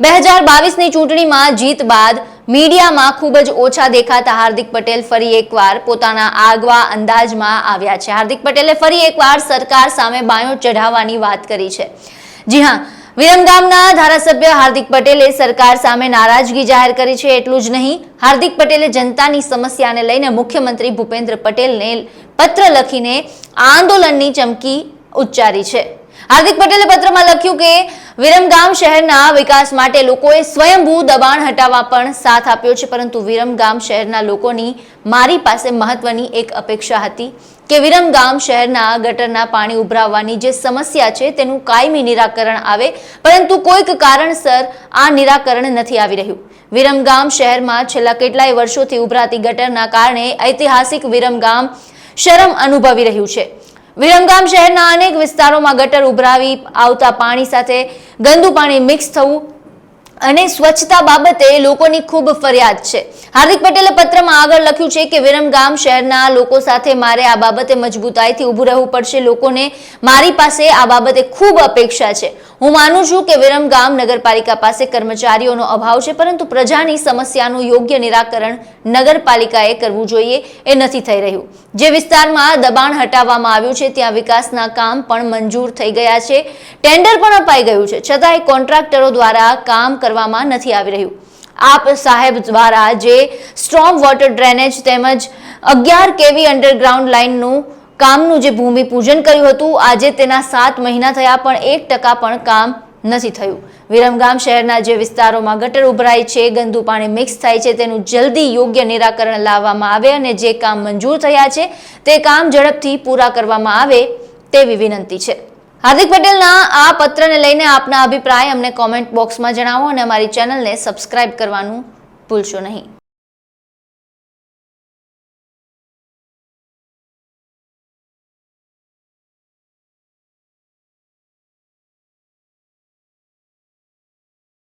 બે હજાર બાવીસની ચૂંટણીમાં જીત બાદ મીડિયામાં ખૂબ જ ઓછા દેખાતા હાર્દિક પટેલ ફરી એકવાર પોતાના આગવા અંદાજમાં આવ્યા છે. હાર્દિક પટેલે ફરી એકવાર સરકાર સામે બાયો ચઢાવવાની વાત કરી છે. જી હા વિરમગામના ધારાસભ્ય હાર્દિક પટેલે સરકાર સામે નારાજગી જાહેર કરી છે એટલું જ નહીં, હાર્દિક પટેલે જનતાની સમસ્યાને લઈને મુખ્યમંત્રી ભૂપેન્દ્ર પટેલને પત્ર લખીને આંદોલનની ચમકી ઉચ્ચારી છે. હાર્દિક પટેલે પત્રમાં લખ્યું કે વિરમગામ શહેરના વિકાસ માટે લોકોએ સ્વયંભૂ દબાણ હટાવવા પણ સાથ આપ્યો છે, પરંતુ વિરમગામ શહેરના લોકોની મારી પાસે મહત્વની એક અપેક્ષા હતી કે વિરમગામ શહેરના ગટરના પાણી ઉભરાવવાની જે સમસ્યા છે તેનું કાયમી નિરાકરણ આવે, પરંતુ કોઈક કારણસર આ નિરાકરણ નથી આવી રહ્યું. વિરમગામ શહેરમાં છેલ્લા કેટલાય વર્ષોથી ઉભરાતી ગટરના કારણે ઐતિહાસિક વિરમગામ શરમ અનુભવી રહ્યું છે. વિરમગામ શહેરના અનેક વિસ્તારોમાં ગટર ઉભરાવી આવતા પાણી સાથે ગંદુ પાણી મિક્સ થવું અને સ્વચ્છતા બાબતે લોકોની ખૂબ ફરિયાદ છે. હાર્દિક પટેલે પત્રમાં આગળ લખ્યું છે કે વિરમગામ શહેરના લોકો સાથે મારે આ બાબતે મજબૂતાઈથી ઊભું રહેવું પડશે. લોકોને મારી પાસે આ બાબતે ખૂબ અપેક્ષા છે. હું માનું છું કે વિરમગામ નગરપાલિકા પાસે કર્મચારીઓનો અભાવ છે, પરંતુ પ્રજાની સમસ્યાનું યોગ્ય નિરાકરણ નગરપાલિકાએ કરવું જોઈએ એ નથી થઈ રહ્યું. જે વિસ્તારમાં દબાણ હટાવવામાં આવ્યું છે, ત્યાં વિકાસના કામ પણ મંજૂર થઈ ગયા છે. ટેન્ડર પણ અપાઈ ગયું છે, છતાંય કોન્ટ્રાક્ટરો દ્વારા કામ કરવામાં નથી આવી રહ્યું. આપ સાહેબ દ્વારા જે સ્ટ્રોમ વોટર ડ્રેનેજ તેમજ અગિયાર કેવી અંડરગ્રાઉન્ડ લાઇનનું કામનું જે ભૂમિપૂજન કર્યું હતું, આજે તેના સાત મહિના થયા, પણ એક ટકા પણ કામ નથી થયું. વિરમગામ શહેરના જે વિસ્તારોમાં ગટર ઉભરાય છે, ગંદુ પાણી મિક્સ થાય છે, તેનું જલ્દી યોગ્ય નિરાકરણ લાવવામાં આવે અને જે કામ મંજૂર થયા છે, તે કામ ઝડપથી પૂરા કરવામાં આવે તેવી વિનંતી છે. હાર્દિક પટેલના આ પત્રને લઈને આપના અભિપ્રાય અમને કોમેન્ટ બોક્સમાં જણાવો અને અમારી ચેનલને સબસ્ક્રાઇબ કરવાનું ભૂલશો નહીં.